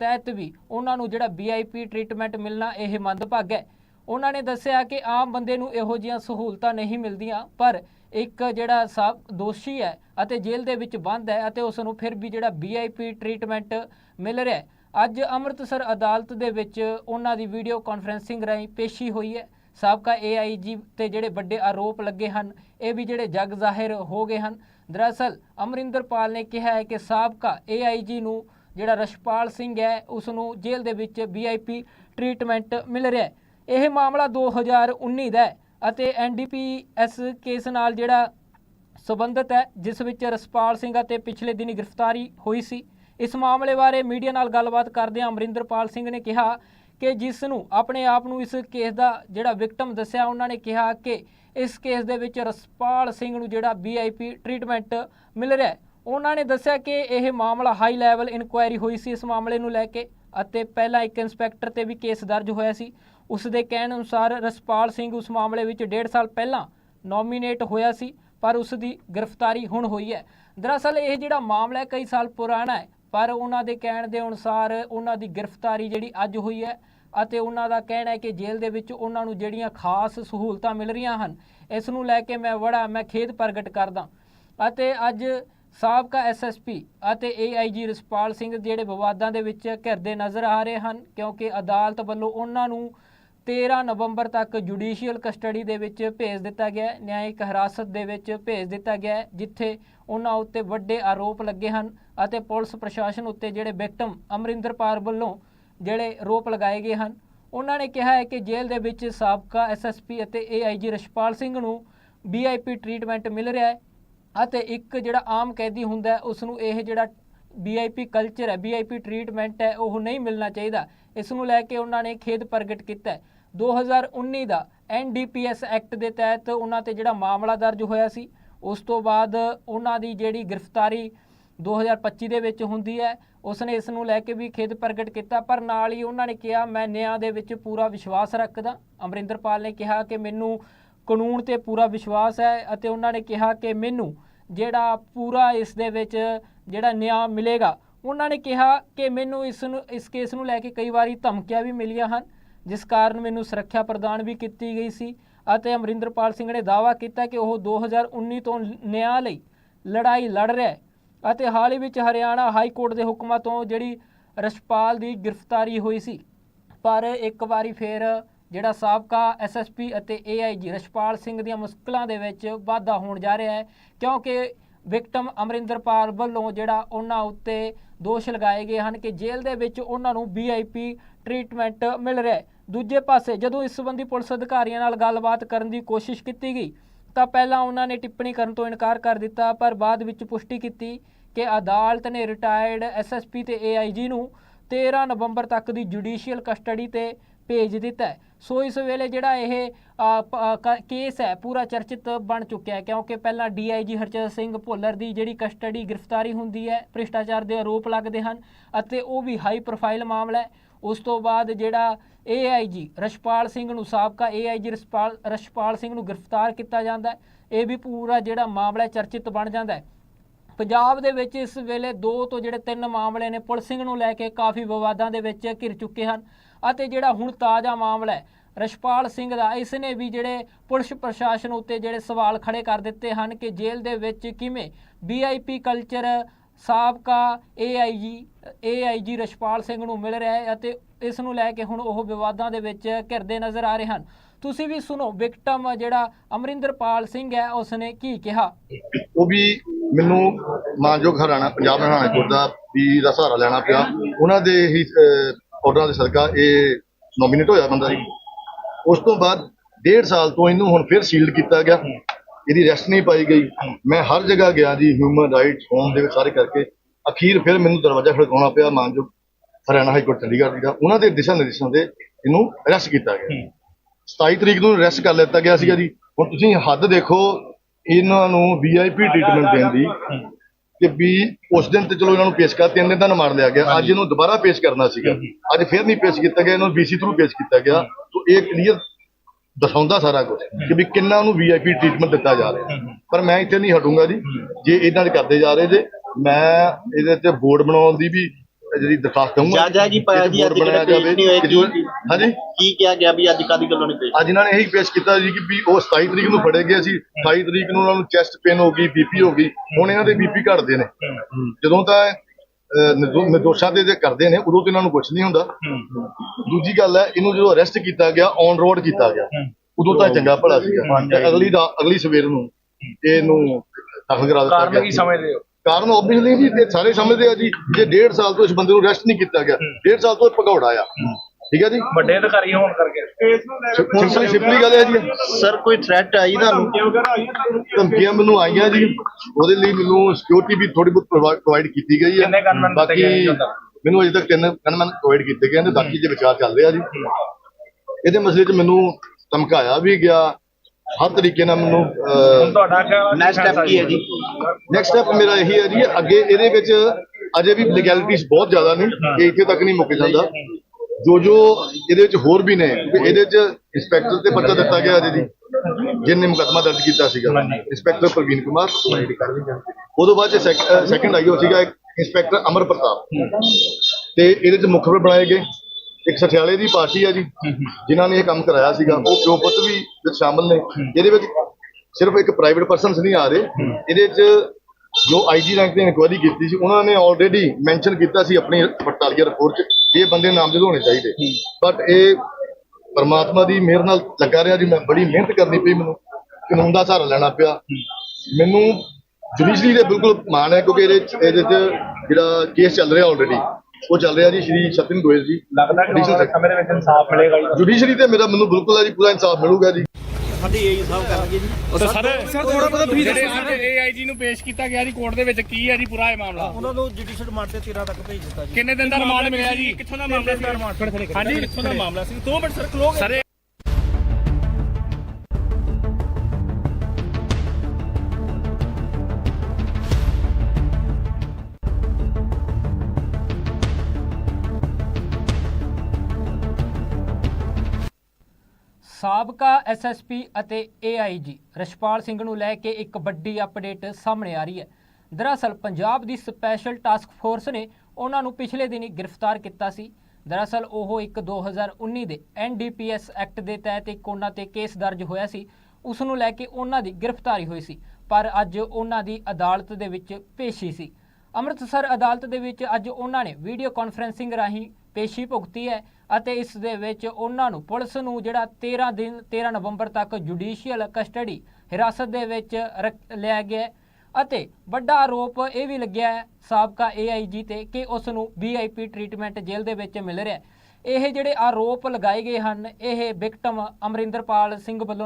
ਤਹਿਤ ਵੀ ਉਹਨਾਂ ਨੂੰ ਜਿਹੜਾ ਵੀਆਈਪੀ ਟ੍ਰੀਟਮੈਂਟ ਮਿਲਣਾ ਇਹ ਮੰਦਭਾਗਾ ਹੈ। ਉਹਨਾਂ ਨੇ ਦੱਸਿਆ ਕਿ ਆਮ ਬੰਦੇ ਨੂੰ ਇਹੋ ਜਿਹੀਆਂ ਸਹੂਲਤਾਂ ਨਹੀਂ ਮਿਲਦੀਆਂ, ਪਰ ਇੱਕ ਜਿਹੜਾ ਸਾਬ ਦੋਸ਼ੀ ਹੈ ਅਤੇ ਜੇਲ੍ਹ ਦੇ ਵਿੱਚ ਬੰਦ ਹੈ ਅਤੇ ਉਸ ਨੂੰ ਫਿਰ ਵੀ ਜਿਹੜਾ ਵੀਆਈਪੀ ਟ੍ਰੀਟਮੈਂਟ ਮਿਲ ਰਿਹਾ ਹੈ। ਅੱਜ ਅੰਮ੍ਰਿਤਸਰ ਅਦਾਲਤ ਦੇ ਵਿੱਚ ਉਹਨਾਂ ਦੀ ਵੀਡੀਓ ਕਾਨਫਰੈਂਸਿੰਗ ਰਾਹੀਂ ਪੇਸ਼ੀ ਹੋਈ ਹੈ। ਸਾਬਕਾ ਏਆਈਜੀ ਤੇ ਜਿਹੜੇ ਵੱਡੇ ਆਰੋਪ ਲੱਗੇ ਹਨ, ਇਹ ਵੀ ਜਿਹੜੇ ਜਗ ਜ਼ਾਹਿਰ ਹੋ ਗਏ ਹਨ। ਦਰਅਸਲ ਅਮਰਿੰਦਰਪਾਲ ਨੇ ਕਿਹਾ ਹੈ ਕਿ ਸਾਬਕਾ ਏਆਈਜੀ ਨੂੰ ਜਿਹੜਾ ਰਸ਼ਪਾਲ ਸਿੰਘ ਹੈ ਉਸ ਨੂੰ ਜੇਲ੍ਹ ਦੇ ਵਿੱਚ ਵੀਆਈਪੀ ਟ੍ਰੀਟਮੈਂਟ ਮਿਲ ਰਿਹਾ ਹੈ। ਇਹ ਮਾਮਲਾ 2019 ਦਾ ਹੈ ਅਤੇ ਐਨਡੀਪੀਐਸ ਕੇਸ ਨਾਲ ਜਿਹੜਾ ਸਬੰਧਤ ਹੈ, ਜਿਸ ਵਿੱਚ ਰਸਪਾਲ ਸਿੰਘ ਅਤੇ ਪਿਛਲੇ ਦਿਨੀ ਗ੍ਰਿਫਤਾਰੀ ਹੋਈ ਸੀ। ਇਸ ਮਾਮਲੇ ਬਾਰੇ ਮੀਡੀਆ ਨਾਲ ਗੱਲਬਾਤ ਕਰਦਿਆਂ ਅਮਰਿੰਦਰਪਾਲ ਸਿੰਘ ਨੇ ਕਿਹਾ ਕਿ ਜਿਸ ਨੂੰ ਆਪਣੇ ਆਪ ਨੂੰ ਇਸ ਕੇਸ ਦਾ ਜਿਹੜਾ ਵਿਕਟਮ ਦੱਸਿਆ, ਉਹਨਾਂ ਨੇ ਕਿਹਾ ਕਿ ਇਸ ਕੇਸ ਦੇ ਵਿੱਚ ਰਸਪਾਲ ਸਿੰਘ ਨੂੰ ਜਿਹੜਾ ਵੀਆਈਪੀ ਟ੍ਰੀਟਮੈਂਟ ਮਿਲ ਰਿਹਾ ਉਹਨਾਂ ਨੇ ਦੱਸਿਆ ਕਿ ਇਹ ਮਾਮਲਾ ਹਾਈ ਲੈਵਲ ਇਨਕੁਆਇਰੀ ਹੋਈ ਸੀ ਇਸ ਮਾਮਲੇ ਨੂੰ ਲੈ ਕੇ ਅਤੇ ਪਹਿਲਾਂ ਇੱਕ ਇੰਸਪੈਕਟਰ ਤੇ ਵੀ ਕੇਸ ਦਰਜ ਹੋਇਆ ਸੀ। ਉਸ ਦੇ ਕਹਿਣ ਅਨੁਸਾਰ ਰਸਪਾਲ ਸਿੰਘ ਉਸ ਮਾਮਲੇ ਵਿੱਚ 1.5 ਸਾਲ ਪਹਿਲਾਂ ਨੋਮੀਨੇਟ ਹੋਇਆ ਸੀ, ਪਰ ਉਸ ਦੀ ਗ੍ਰਿਫਤਾਰੀ ਹੁਣ ਹੋਈ ਹੈ। ਦਰਅਸਲ ਇਹ ਜਿਹੜਾ ਮਾਮਲਾ ਕਈ ਸਾਲ ਪੁਰਾਣਾ ਹੈ, ਪਰ ਉਹਨਾਂ ਦੇ ਕਹਿਣ ਦੇ ਅਨੁਸਾਰ ਉਹਨਾਂ ਦੀ ਗ੍ਰਿਫਤਾਰੀ ਜਿਹੜੀ ਅੱਜ ਹੋਈ ਹੈ ਅਤੇ ਉਹਨਾਂ ਦਾ ਕਹਿਣਾ ਹੈ ਕਿ ਜੇਲ੍ਹ ਦੇ ਵਿੱਚ ਉਹਨਾਂ ਨੂੰ ਜਿਹੜੀਆਂ ਖਾਸ ਸਹੂਲਤਾਂ ਮਿਲ ਰਹੀਆਂ ਹਨ, ਇਸ ਨੂੰ ਲੈ ਕੇ ਮੈਂ ਬੜਾ ਮੈਂ ਖੇਦ ਪ੍ਰਗਟ ਕਰਦਾ। ਅਤੇ ਅੱਜ ਸਾਬਕਾ ਐਸਐਸਪੀ ਅਤੇ ਏਆਈਜੀ ਰਸਪਾਲ ਸਿੰਘ ਜਿਹੜੇ ਵਿਵਾਦਾਂ ਦੇ ਵਿੱਚ ਘਿਰਦੇ ਨਜ਼ਰ ਆ ਰਹੇ ਹਨ, ਕਿਉਂਕਿ ਅਦਾਲਤ ਵੱਲੋਂ ਉਹਨਾਂ ਨੂੰ 13 ਨਵੰਬਰ ਤੱਕ ਜੁਡੀਸ਼ੀਅਲ ਕਸਟਡੀ ਦੇ ਵਿੱਚ ਭੇਜ ਦਿੱਤਾ ਗਿਆ ਨਿਆਇਕ ਹਿਰਾਸਤ ਦੇ ਵਿੱਚ ਭੇਜ ਦਿੱਤਾ ਗਿਆ ਜਿੱਥੇ ਉਹਨਾਂ ਉੱਤੇ ਵੱਡੇ ਆਰੋਪ ਲੱਗੇ ਹਨ ਅਤੇ ਪੁਲਿਸ ਪ੍ਰਸ਼ਾਸਨ ਉੱਤੇ ਜਿਹੜੇ ਵਿਕਟਮ ਅਮਰਿੰਦਰ ਅਮਰਿੰਦਰਪਾਲ ਵੱਲੋਂ ਜਿਹੜੇ ਆਰੋਪ ਲਗਾਏ ਗਏ ਹਨ, ਉਹਨਾਂ ਨੇ ਕਿਹਾ ਹੈ ਕਿ ਜੇਲ੍ਹ ਦੇ ਵਿੱਚ ਸਾਬਕਾ ਐਸਐਸਪੀ ਅਤੇ ਏਆਈਜੀ ਰਸ਼ਪਾਲ ਸਿੰਘ ਨੂੰ ਵੀਆਈਪੀ ਟ੍ਰੀਟਮੈਂਟ ਮਿਲ ਰਿਹਾ ਹੈ। ਅਤੇ ਇੱਕ ਜਿਹੜਾ ਆਮ ਕੈਦੀ ਹੁੰਦਾ ਹੈ ਉਸ ਨੂੰ ਇਹ ਜਿਹੜਾ ਵੀਆਈਪੀ ਕਲਚਰ ਹੈ ਵੀਆਈਪੀ ਟ੍ਰੀਟਮੈਂਟ ਹੈ, ਉਹ ਨਹੀਂ ਮਿਲਣਾ ਚਾਹੀਦਾ। ਇਸ ਨੂੰ ਲੈ ਕੇ ਉਹਨਾਂ ਨੇ ਖੇਦ ਪ੍ਰਗਟ ਕੀਤਾ ਹੈ। 2019 ਦਾ ਐਨਡੀਪੀਐਸ ਐਕਟ ਦੇ ਤਹਿਤ ਉਹਨਾਂ ਤੇ ਜਿਹੜਾ ਮਾਮਲਾ ਦਰਜ ਹੋਇਆ ਸੀ, ਉਸ ਤੋਂ ਬਾਅਦ ਉਹਨਾਂ ਦੀ ਜਿਹੜੀ ਗ੍ਰਿਫਤਾਰੀ 2025 ਦੇ ਵਿੱਚ ਹੁੰਦੀ ਹੈ ਉਸ ਨੇ ਇਸ ਨੂੰ ਲੈ ਕੇ ਵੀ ਖੇਦ ਪ੍ਰਗਟ ਕੀਤਾ, ਪਰ ਨਾਲ ਹੀ ਉਹਨਾਂ ਨੇ ਕਿਹਾ, ਮੈਂ ਨਿਆਂ ਦੇ ਵਿੱਚ ਪੂਰਾ ਵਿਸ਼ਵਾਸ ਰੱਖਦਾ। ਅਮਰਿੰਦਰਪਾਲ ਨੇ ਕਿਹਾ ਕਿ ਮੈਨੂੰ ਕਾਨੂੰਨ ਤੇ ਪੂਰਾ ਵਿਸ਼ਵਾਸ ਹੈ ਅਤੇ ਉਹਨਾਂ ਨੇ ਕਿਹਾ ਕਿ ਮੈਨੂੰ ਜਿਹੜਾ ਪੂਰਾ ਇਸ ਦੇ ਵਿੱਚ ਜਿਹੜਾ ਨਿਆਂ ਮਿਲੇਗਾ, ਉਹਨਾਂ ਨੇ ਕਿਹਾ ਕਿ ਮੈਨੂੰ ਇਸ ਨੂੰ, ਇਸ ਕੇਸ ਨੂੰ ਲੈ ਕੇ ਕਈ ਵਾਰੀ ਧਮਕੀਆਂ ਵੀ ਮਿਲੀਆਂ ਹਨ, ਜਿਸ ਕਾਰਨ ਮੈਨੂੰ ਸੁਰੱਖਿਆ ਪ੍ਰਦਾਨ ਵੀ ਕੀਤੀ ਗਈ ਸੀ ਅਤੇ ਅਮਰਿੰਦਰਪਾਲ ਸਿੰਘ ਨੇ ਦਾਅਵਾ ਕੀਤਾ ਕਿ ਉਹ 2019 ਤੋਂ ਨਿਆਂ ਲਈ ਲੜਾਈ ਲੜ ਰਿਹਾ ਹੈ ਅਤੇ ਹਾਲ ਹੀ ਵਿੱਚ ਹਰਿਆਣਾ ਹਾਈ ਕੋਰਟ ਦੇ ਹੁਕਮਾਂ ਤੋਂ ਜਿਹੜੀ ਰਸ਼ਪਾਲ ਦੀ ਗ੍ਰਿਫਤਾਰੀ ਹੋਈ ਸੀ। ਪਰ ਇੱਕ ਵਾਰੀ ਫੇਰ ਜਿਹੜਾ ਸਾਬਕਾ ਐਸਐਸਪੀ ਅਤੇ ਏਆਈਜੀ ਰਸ਼ਪਾਲ ਸਿੰਘ ਦੀਆਂ ਮੁਸ਼ਕਲਾਂ ਦੇ ਵਿੱਚ ਵਾਧਾ ਹੋਣ ਜਾ ਰਿਹਾ ਹੈ, ਕਿਉਂਕਿ ਵਿਕਟਮ ਅਮਰਿੰਦਰਪਾਲ ਵੱਲੋਂ ਜਿਹੜਾ ਉਹਨਾਂ ਉੱਤੇ ਦੋਸ਼ ਲਗਾਏ ਗਏ ਹਨ ਕਿ ਜੇਲ੍ਹ ਦੇ ਵਿੱਚ ਉਹਨਾਂ ਨੂੰ ਵੀਆਈਪੀ ਟ੍ਰੀਟਮੈਂਟ ਮਿਲ ਰਿਹਾ ਹੈ। ਦੂਜੇ ਪਾਸੇ ਜਦੋਂ ਇਸ ਸੰਬੰਧੀ ਪੁਲਿਸ ਅਧਿਕਾਰੀਆਂ ਨਾਲ ਗੱਲਬਾਤ ਕਰਨ ਦੀ ਕੋਸ਼ਿਸ਼ ਕੀਤੀ ਗਈ, ਤਾਂ ਪਹਿਲਾਂ ਉਹਨਾਂ ਨੇ ਟਿੱਪਣੀ ਕਰਨ ਤੋਂ ਇਨਕਾਰ ਕਰ ਦਿੱਤਾ, ਪਰ ਬਾਅਦ ਵਿੱਚ ਪੁਸ਼ਟੀ ਕੀਤੀ ਕਿ ਅਦਾਲਤ ਨੇ ਰਿਟਾਇਰਡ ਐਸਐਸਪੀ ਤੇ ਏਆਈਜੀ ਨੂੰ 13 ਨਵੰਬਰ ਤੱਕ ਦੀ ਜੁਡੀਸ਼ੀਅਲ ਕਸਟਡੀ ਤੇ ਭੇਜ ਦਿੱਤਾ ਹੈ। ਸੋ ਇਸ ਵੇਲੇ ਜਿਹੜਾ ਇਹ ਕੇਸ ਹੈ, ਪੂਰਾ ਚਰਚਿਤ ਬਣ ਚੁੱਕਿਆ ਹੈ, ਕਿਉਂਕਿ ਪਹਿਲਾਂ ਡੀਆਈਜੀ ਹਰਚਰ ਸਿੰਘ ਭੁੱਲਰ ਦੀ ਜਿਹੜੀ ਕਸਟਡੀ ਗ੍ਰਿਫਤਾਰੀ ਹੁੰਦੀ ਹੈ, ਭ੍ਰਿਸ਼ਟਾਚਾਰ ਦੇ ਆਰੋਪ ਲੱਗਦੇ ਹਨ ਅਤੇ ਉਹ ਵੀ ਹਾਈ ਪ੍ਰੋਫਾਈਲ ਮਾਮਲਾ ਹੈ। ਉਸ ਤੋਂ ਬਾਅਦ ਜਿਹੜਾ ਏਆਈਜੀ ਰਸ਼ਪਾਲ ਸਿੰਘ ਨੂੰ ਸਾਬਕਾ ਏਆਈਜੀ ਰਸ਼ਪਾਲ ਰਸ਼ਪਾਲ ਸਿੰਘ ਨੂੰ ਗ੍ਰਿਫਤਾਰ ਕੀਤਾ ਜਾਂਦਾ ਇਹ ਵੀ ਪੂਰਾ ਜਿਹੜਾ ਮਾਮਲਾ ਚਰਚਿਤ ਬਣ ਜਾਂਦਾ ਹੈ। ਪੰਜਾਬ ਦੇ ਵਿੱਚ ਇਸ ਵੇਲੇ ਦੋ ਤੋਂ ਜਿਹੜੇ ਤਿੰਨ ਮਾਮਲੇ ਨੇ ਪੁਲਿਸਿੰਗ ਨੂੰ ਲੈ ਕੇ ਕਾਫੀ ਵਿਵਾਦਾਂ ਦੇ ਵਿੱਚ ਘਿਰ ਚੁੱਕੇ ਹਨ। ਅਤੇ ਜਿਹੜਾ ਹੁਣ ਤਾਜ਼ਾ ਮਾਮਲਾ ਹੈ, ਰਸ਼ਪਾਲ ਸਿੰਘ ਦਾ ਇਸ ਨੇ ਵੀ ਜਿਹੜੇ ਪੁਲਿਸ ਪ੍ਰਸ਼ਾਸਨ ਉੱਤੇ ਜਿਹੜੇ ਸਵਾਲ ਖੜੇ ਕਰ ਦਿੱਤੇ ਹਨ ਕਿ ਜੇਲ੍ਹ ਦੇ ਵਿੱਚ ਕਿਵੇਂ ਵੀਆਈਪੀ ਕਲਚਰ ਸਾਬਕਾ ਏਆਈਜੀ ਏਆਈਜੀ ਰਸ਼ਪਾਲ ਸਿੰਘ ਨੂੰ ਮਿਲ ਰਿਹਾ ਹੈ ਅਤੇ ਇਸ ਨੂੰ ਲੈ ਕੇ ਹੁਣ ਉਹ ਵਿਵਾਦਾਂ ਦੇ ਵਿੱਚ ਘਿਰਦੇ ਨਜ਼ਰ ਆ ਰਹੇ ਹਨ। ਤੁਸੀਂ ਵੀ ਸੁਣੋ, ਵਿਕਟਮ ਜਿਹੜਾ ਅਮਰਿੰਦਰਪਾਲ ਸਿੰਘ ਹੈ, ਉਸਨੇ ਕੀ ਕਿਹਾ? ਉਹ ਵੀ ਮੈਨੂੰ ਮਾਨਯੋਗ ਹਰਿਆਣਾ, ਪੰਜਾਬ ਹਰਿਆਣਾ ਕੋਰਟ ਦਾ ਵੀ ਦਾ ਸਹਾਰਾ ਲੈਣਾ ਪਿਆ। ਉਹਨਾਂ ਦੇ ਹੀ ਆਰਡਰਾਂ ਦੇ ਸਦਕਾ ਇਹ ਨੋਮੀਨੇਟ ਹੋਇਆ ਬੰਦਾ ਜੀ। ਉਸ ਤੋਂ ਬਾਅਦ ਡੇਢ ਸਾਲ ਤੋਂ ਇਹਨੂੰ ਹੁਣ ਫਿਰ ਸੀਲਡ ਕੀਤਾ ਗਿਆ। ਇਹਦੀ ਰੈਸਟ ਨਹੀਂ ਪਾਈ ਗਈ। ਮੈਂ ਹਰ ਜਗ੍ਹਾ ਗਿਆ ਜੀ ਹਿਊਮਨ ਰਾਈਟਸ ਹੋਮ ਦੇ ਵਿੱਚ ਸਾਰੇ ਕਰਕੇ। ਅਖੀਰ ਫਿਰ ਮੈਨੂੰ ਦਰਵਾਜ਼ਾ ਖੜਕਾਉਣਾ ਪਿਆ ਮਾਨਯੋਗ ਹਰਿਆਣਾ ਹਾਈ ਕੋਰਟ ਚੰਡੀਗੜ੍ਹ ਜੀ ਦਾ। ਉਹਨਾਂ ਦੇ ਦਿਸ਼ਾ ਨਿਰਦੇਸ਼ਾਂ ਦੇ ਇਹਨੂੰ ਅਰੈਸਟ ਕੀਤਾ ਗਿਆ। 27 ਤਰੀਕ ਨੂੰ ਅਰੈਸਟ ਕਰ ਲਿੱਤਾ ਗਿਆ ਸੀਗਾ ਜੀ। ਹੁਣ ਤੁਸੀਂ ਹੱਦ ਦੇਖੋ, ਇਹਨਾਂ ਨੂੰ ਵੀਆਈਪੀ ਟ੍ਰੀਟਮੈਂਟ ਦੇਣ ਦੀ ਕਿ ਵੀ ਉਸ ਦਿਨ ਤੇ ਚਲੋ ਇਹਨਾਂ ਨੂੰ ਪੇਸ਼ ਕਰ ਤਿੰਨ ਦਿਨ ਦਾ ਮਾਰ ਲਿਆ ਗਿਆ। ਅੱਜ ਇਹਨੂੰ ਦੁਬਾਰਾ ਪੇਸ਼ ਕਰਨਾ ਸੀਗਾ। ਅੱਜ ਫਿਰ ਨਹੀਂ ਪੇਸ਼ ਕੀਤਾ ਗਿਆ ਇਹਨੂੰ ਬੀਸੀ ਥਰੂ ਪੇਸ਼ ਕੀਤਾ ਗਿਆ। ਤੋਂ ਇਹ ਕਲੀਅਰ ਦਸਾਉਂਦਾ ਸਾਰਾ ਕੁਝ ਕਿ ਵੀ ਕਿੰਨਾ ਨੂੰ ਵੀਆਈਪੀ ਟ੍ਰੀਟਮੈਂਟ ਦਿੱਤਾ ਜਾ ਰਿਹਾ। ਪਰ ਮੈਂ ਇੱਥੇ ਨਹੀਂ ਹਟੂੰਗਾ ਜੀ। ਜੇ ਇਦਾਂ ਕਰਦੇ ਜਾ ਰਹੇ ਜੇ ਮੈਂ ਇਹਦੇ ਤੇ ਬੋਰਡ ਬਣਾਉਣ ਦੀ ਵੀ ਜਿਹੜੀ ਦਰਖਾਸਤ ਦਊਂਗਾ ਜੱਜ ਹੈ ਜੀ ਪਾਇਆ ਜੀ, ਅੱਜ ਜਾਵੇ ਪੇਸ਼ ਨਹੀਂ ਹੋਏ ਕਿ। ਹਾਂਜੀ? ਕੀ ਕਿਹਾ ਗਿਆ ਵੀ ਅੱਜ ਕਾਦੀ ਗੱਲੋਂ ਨਹੀਂ ਪੇਸ਼? ਅੱਜ ਇਹਨਾਂ ਨੇ ਇਹੀ ਪੇਸ਼ ਕੀਤਾ ਜੀ ਕਿ ਵੀ ਉਹ 27 ਤਰੀਕ ਨੂੰ ਫੜੇ ਗਏ ਸੀ 28 ਤਰੀਕ ਨੂੰ ਉਹਨਾਂ ਨੂੰ ਚੈਸਟ ਪੇਨ ਹੋ ਗਈ ਬੀਪੀ ਹੋ ਗਈ ਹੁਣ ਇਹਨਾਂ ਦੇ ਬੀਪੀ ਘਟਦੇ ਨੇ। ਜਦੋਂ ਤਾਂ ਨਿਰਦੋਸ਼ਾਂ ਤੇ ਜੇ ਕਰਦੇ ਨੇ ਉਦੋਂ ਤੇ ਇਹਨਾਂ ਨੂੰ ਕੁਝ ਨਹੀਂ ਹੁੰਦਾ। ਦੂਜੀ ਗੱਲ ਹੈ ਇਹਨੂੰ ਜਦੋਂ ਅਰੈਸਟ ਕੀਤਾ ਗਿਆ ਔਨ ਰੋਡ ਕੀਤਾ ਗਿਆ ਉਦੋਂ ਤਾਂ ਚੰਗਾ ਭਲਾ ਸੀਗਾ। ਅਗਲੀ ਦਾ ਅਗਲੀ ਸਵੇਰ ਨੂੰ ਇਹਨੂੰ ਦਾਖਲ ਕਰਾ ਦਿੱਤਾ ਗਿਆ। ਕਾਰਨ ਕੀ ਸਮਝਦੇ ਹੋ ਕਾਰਨ ਆਬਵੀਅਸਲੀ ਜੀ ਤੇ ਸਾਰੇ ਸਮਝਦੇ ਆ ਜੀ ਜੇ ਡੇਢ ਸਾਲ ਤੋਂ ਇਸ ਬੰਦੇ ਨੂੰ ਅਰੈਸਟ ਨਹੀਂ ਕੀਤਾ ਗਿਆ ਡੇਢ ਸਾਲ ਤੋਂ ਇਹ ਭਗੌੜਾ ਆ। ਠੀਕ ਹੈ ਜੀ? ਵੱਡੇ ਅਧਿਕਾਰੀ ਹੋਣ ਕਰਕੇ। ਸਿੰਪਲੀ ਸਿੰਪਲੀ ਗੱਲ ਹੈ ਜੀ। ਸਰ ਕੋਈ ਥ੍ਰੈਟ ਆਈ ਤੁਹਾਨੂੰ? ਧਮਕੀਆਂ ਮੈਨੂੰ ਆਈਆਂ ਜੀ। ਉਹਦੇ ਲਈ ਮੈਨੂੰ ਸਿਕਿਉਰਿਟੀ ਵੀ ਥੋੜੀ ਬਹੁਤ ਪ੍ਰੋਵਾਈਡ ਕੀਤੀ ਗਈ ਹੈ ਬਾਕੀ? ਮੈਨੂੰ ਅਜੇ ਤੱਕ ਤਿੰਨ ਗਨਮੈਨ ਪ੍ਰੋਵਾਈਡ ਕੀਤੇ ਗਏ ਨੇ ਬਾਕੀ ਜੇ ਵਿਚਾਰ ਚੱਲ ਰਿਹਾ ਜੀ। ਇਹਦੇ ਮਸਲੇ 'ਚ ਮੈਨੂੰ ਧਮਕਾਇਆ ਵੀ ਗਿਆ। ਹਰ ਤਰੀਕੇ ਨਾਲ ਮੈਨੂੰ ਤੁਹਾਡਾ ਨੈਕਸਟ ਸਟੈਪ ਕੀ ਹੈ ਜੀ? ਨੈਕਸਟ ਸਟੈਪ ਮੇਰਾ ਇਹੀ ਹੈ ਜੀ ਅੱਗੇ ਇਹਦੇ ਵਿੱਚ ਅਜੇ ਵੀ ਲੀਗੈਲਿਟੀਜ਼ ਬਹੁਤ ਜ਼ਿਆਦਾ ਨੇ ਇਹ ਇੱਥੇ ਤੱਕ ਨਹੀਂ ਮੁੱਕ ਜਾਂਦਾ। ਜੋ ਜੋ ਇਹਦੇ ਵਿੱਚ ਹੋਰ ਵੀ ਨੇ ਇਹਦੇ ਵਿੱਚ ਇੰਸਪੈਕਟਰ ਤੇ ਪਰਚਾ ਦਿੱਤਾ ਗਿਆ ਅਜੇ ਜੀ ਜਿਹਨੇ ਮੁਕੱਦਮਾ ਦਰਜ ਕੀਤਾ ਸੀਗਾ। ਇੰਸਪੈਕਟਰ ਪ੍ਰਵੀਨ ਕੁਮਾਰ ਉਦੋਂ ਬਾਅਦ ਸੈਕੰਡ ਆਈਓ ਸੀਗਾ ਇੱਕ ਇੰਸਪੈਕਟਰ ਅਮਰ ਪ੍ਰਤਾਪ। ਤੇ ਇਹਦੇ ਵਿੱਚ ਮੁਖਬਰ ਬਣਾਏ ਗਏ। ਇੱਕ ਸਠਿਆਲੇ ਦੀ ਪਾਰਟੀ ਆ ਜੀ, ਜਿਨ੍ਹਾਂ ਨੇ ਇਹ ਕੰਮ ਕਰਾਇਆ ਸੀਗਾ, ਉਹ ਪਿਓ ਪੁੱਤ ਵੀ ਵਿੱਚ ਸ਼ਾਮਲ ਨੇ। ਇਹਦੇ ਵਿੱਚ ਸਿਰਫ ਇੱਕ ਪ੍ਰਾਈਵੇਟ ਪਰਸਨਸ ਨਹੀਂ ਆ ਰਹੇ। ਇਹਦੇ ਵਿੱਚ ਜੋ ਆਈਜੀ ਰੈਂਕ ਤੇ ਇਨਕੁਆਇਰੀ ਕੀਤੀ ਸੀ, ਉਹਨਾਂ ਨੇ ਆਲਰੇਡੀ ਮੈਂਸ਼ਨ ਕੀਤਾ ਸੀ ਆਪਣੀ ਪੜਤਾਲੀਆ ਰਿਪੋਰਟ 'ਚ ਕਿ ਇਹ ਬੰਦੇ ਨਾਮਜ਼ਦ ਹੋਣੇ ਚਾਹੀਦੇ। ਬਟ ਇਹ ਪਰਮਾਤਮਾ ਦੀ ਮਿਹਰ ਨਾਲ ਲੱਗਾ ਰਿਹਾ ਜੀ। ਮੈਂ ਬੜੀ ਮਿਹਨਤ ਕਰਨੀ ਪਈ ਮੈਨੂੰ। ਕਾਨੂੰਨ ਦਾ ਸਹਾਰਾ ਲੈਣਾ ਪਿਆ। ਮੈਨੂੰ ਜੁਡੀਸ਼ਰੀ ਦੇ ਬਿਲਕੁਲ ਮਾਣ ਹੈ, ਕਿਉਂਕਿ ਇਹਦੇ ਇਹਦੇ 'ਚ ਜਿਹੜਾ ਕੇਸ ਚੱਲ ਰਿਹਾ ਆਲਰੇਡੀ ਉਹ ਚੱਲ ਰਿਹਾ ਜੀ ਸ਼੍ਰੀ ਸਤਿਨ ਗੋਇਲ ਜੀ। ਲੱਗਦਾ ਕਿ ਵਾਲੇ ਸਮੇਂ ਦੇ ਵਿੱਚ ਇਨਸਾਫ ਮਿਲੇਗਾ ਜੀ ਜੁਡੀਸ਼ਰੀ ਤੇ ਮੇਰਾ ਮੈਨੂੰ ਬਿਲਕੁਲ ਹੈ ਜੀ ਪੂਰਾ ਇਨਸਾਫ ਮਿਲੂਗਾ ਜੀ। ਸਾਡੀ ਏਈ ਸਾਹਿਬ ਕਰਨਗੇ ਜੀ। ਸਰ ਥੋੜਾ ਬਹੁਤਾ ਜਿਹੜੇ ਏਆਈਜੀ ਨੂੰ ਪੇਸ਼ ਕੀਤਾ ਗਿਆ ਜੀ ਕੋਰਟ ਦੇ ਵਿੱਚ ਕੀ ਹੈ ਜੀ ਪੂਰਾ ਇਹ ਮਾਮਲਾ? ਉਹਨਾਂ ਨੂੰ ਜੁਡੀਸ਼ੀਅਲ ਰਿਮਾਂਡ ਤੇ 13 ਤੱਕ ਭੇਜ ਦਿੱਤਾ ਜੀ। ਕਿੰਨੇ ਦਿਨ ਦਾ ਰਿਮਾਂਡ ਮਿਲਿਆ ਜੀ? ਕਿੱਥੋਂ ਦਾ ਮਾਮਲਾ ਸੀ? ਹਾਂਜੀ ਕਿੱਥੋਂ ਦਾ ਮਾਮਲਾ ਸੀ? 2 ਮਿੰਟ ਸਰ ਖਲੋ ਸਰ ਸਾਬਕਾ ਐਸਐਸਪੀ ਅਤੇ ਏਆਈਜੀ ਰਸ਼ਪਾਲ ਸਿੰਘ ਨੂੰ ਲੈ ਕੇ ਇੱਕ ਵੱਡੀ ਅਪਡੇਟ ਸਾਹਮਣੇ ਆ ਰਹੀ ਹੈ। ਦਰਅਸਲ ਪੰਜਾਬ ਦੀ ਸਪੈਸ਼ਲ ਟਾਸਕ ਫੋਰਸ ਨੇ ਉਹਨਾਂ ਨੂੰ ਪਿਛਲੇ ਦਿਨੀ ਗ੍ਰਿਫਤਾਰ ਕੀਤਾ ਸੀ। ਦਰਅਸਲ ਉਹ ਇੱਕ 2019 ਦੇ ਐਨਡੀਪੀਐਸ ਐਕਟ ਦੇ ਤਹਿਤ ਇੱਕ ਉਹਨਾਂ ਤੇ ਕੇਸ ਦਰਜ ਹੋਇਆ ਸੀ। ਉਸ ਨੂੰ ਲੈ ਕੇ ਉਹਨਾਂ ਦੀ ਗ੍ਰਿਫਤਾਰੀ ਹੋਈ ਸੀ, ਪਰ ਅੱਜ ਉਹਨਾਂ ਦੀ ਅਦਾਲਤ ਦੇ ਵਿੱਚ ਪੇਸ਼ੀ ਸੀ। ਅੰਮ੍ਰਿਤਸਰ ਅਦਾਲਤ ਦੇ ਵਿੱਚ ਅੱਜ ਉਹਨਾਂ ਨੇ ਵੀਡੀਓ ਕਾਨਫਰੈਂਸਿੰਗ ਰਾਹੀਂ ਪੇਸ਼ੀ ਭੁਗਤੀ ਹੈ ਅਤੇ ਇਸ ਦੇ ਵਿੱਚ ਉਹਨਾਂ ਨੂੰ ਪੁਲਿਸ ਨੂੰ ਜਿਹੜਾ 13 ਦਿਨ 13 ਨਵੰਬਰ ਤੱਕ ਜੁਡੀਸ਼ੀਅਲ ਕਸਟਡੀ ਹਿਰਾਸਤ ਦੇ ਵਿੱਚ ਰੱਖ- ਲਿਆ ਗਿਆ ਅਤੇ ਵੱਡਾ ਆਰੋਪ ਇਹ ਵੀ ਲੱਗਿਆ ਹੈ ਸਾਬਕਾ ਏਆਈਜੀ ਤੇ ਕਿ ਉਸ ਨੂੰ ਵੀਆਈਪੀ ਟ੍ਰੀਟਮੈਂਟ ਜੇਲ੍ਹ ਦੇ ਵਿੱਚ ਮਿਲ ਰਿਹਾ ਇਹ ਜਿਹੜੇ ਆਰੋਪ ਲਗਾਏ ਗਏ ਹਨ, ਇਹ ਵਿਕਟਮ ਅਮਰਿੰਦਰਪਾਲ ਸਿੰਘ ਵੱਲੋਂ